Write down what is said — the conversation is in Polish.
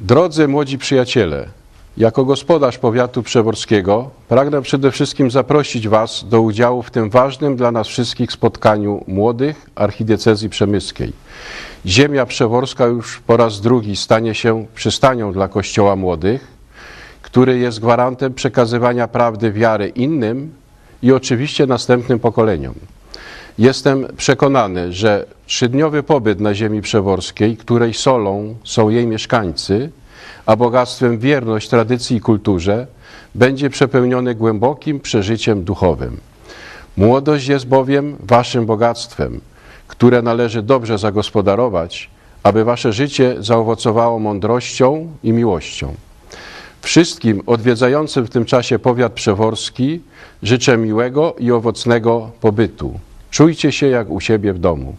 Drodzy młodzi przyjaciele, jako gospodarz powiatu przeworskiego pragnę przede wszystkim zaprosić Was do udziału w tym ważnym dla nas wszystkich spotkaniu młodych archidiecezji przemyskiej. Ziemia przeworska już po raz drugi stanie się przystanią dla Kościoła Młodych, który jest gwarantem przekazywania prawdy wiary innym i oczywiście następnym pokoleniom. Jestem przekonany, że trzydniowy pobyt na ziemi przeworskiej, której solą są jej mieszkańcy, a bogactwem wierność tradycji i kulturze, będzie przepełniony głębokim przeżyciem duchowym. Młodość jest bowiem waszym bogactwem, które należy dobrze zagospodarować, aby wasze życie zaowocowało mądrością i miłością. Wszystkim odwiedzającym w tym czasie powiat przeworski życzę miłego i owocnego pobytu. Czujcie się jak u siebie w domu.